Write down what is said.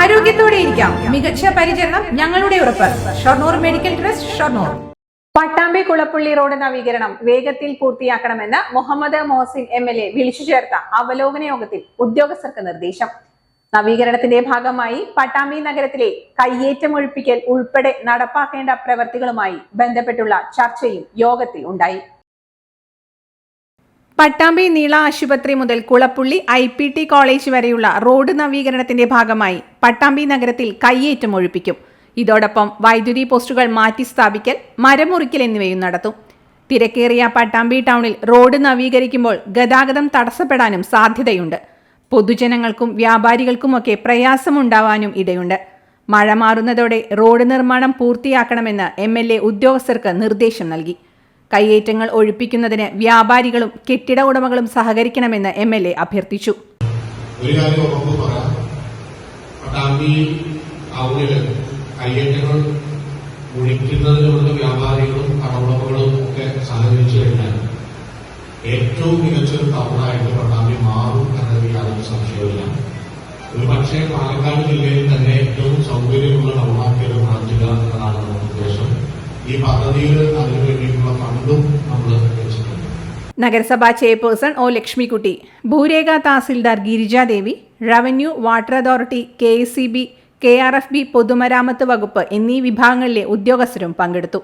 ആരോഗ്യത്തോടെ ഇരിക്കാം. മികച്ച പരിചരണം ഞങ്ങളുടെ ഉറപ്പ്. Shoranur medical trust Shoranur. Pattambi Kulappully road നവീകരണം വേഗത്തിൽ പൂർത്തിയാക്കണമെന്ന് Muhammed Muhsin M L A വിളിച്ചു ചേർത്ത അവലോകന യോഗത്തിൽ ഉദ്യോഗസ്ഥർക്ക് നിർദ്ദേശം. നവീകരണത്തിന്റെ ഭാഗമായി പട്ടാമ്പി നഗരത്തിലെ കയ്യേറ്റം ഒഴിപ്പിക്കൽ ഉൾപ്പെടെ നടപ്പാക്കേണ്ട പ്രവൃത്തികളുമായി ബന്ധപ്പെട്ടുള്ള ചർച്ചയും യോഗത്തിൽ ഉണ്ടായി. പട്ടാമ്പി നീള ആശുപത്രി മുതൽ Kulappully I P T college വരെയുള്ള റോഡ് നവീകരണത്തിന്റെ ഭാഗമായി പട്ടാമ്പി നഗരത്തിൽ കയ്യേറ്റം ഒഴിപ്പിക്കും. ഇതോടൊപ്പം വൈദ്യുതി പോസ്റ്റുകൾ മാറ്റി സ്ഥാപിക്കൽ മരമുറിക്കൽ എന്നിവയും നടത്തും. തിരക്കേറിയ പട്ടാമ്പി ടൗണിൽ റോഡ് നവീകരിക്കുമ്പോൾ ഗതാഗതം തടസ്സപ്പെടാനും സാധ്യതയുണ്ട്. പൊതുജനങ്ങൾക്കും വ്യാപാരികൾക്കുമൊക്കെ പ്രയാസമുണ്ടാവാനും ഇടയുണ്ട്. മഴ മാറുന്നതോടെ റോഡ് നിർമ്മാണം പൂർത്തിയാക്കണമെന്ന് എം എൽ എ ഉദ്യോഗസ്ഥർക്ക് നിർദ്ദേശം നൽകി. കയ്യേറ്റങ്ങൾ ഒഴിപ്പിക്കുന്നതിന് വ്യാപാരികളും കെട്ടിട ഉടമകളും സഹകരിക്കണമെന്ന് എം എൽ എ അഭ്യർത്ഥിച്ചു. ഒരു കാര്യം പറയാം. വ്യാപാരികളും ഏറ്റവും മികച്ചൊരു ടൗണായിട്ട് പട്ടാമ്പി മാറും എന്നതിൽ യാതൊരു സംശയവുമില്ല. ഒരു പക്ഷേ പാലക്കാട് ജില്ലയിൽ തന്നെ ഈ പദ്ധതിയിൽ അതിനു ഫണ്ടും നമ്മൾ നഗരസഭാ chairperson O Lakshmikutty ഭൂരേഖ tahsildar Girijadevi revenue water authority K S E B K R F B പൊതുമരാമത്ത് വകുപ്പ് എന്നീ വിഭാഗങ്ങളിലെ ഉദ്യോഗസ്ഥരും പങ്കെടുത്തു.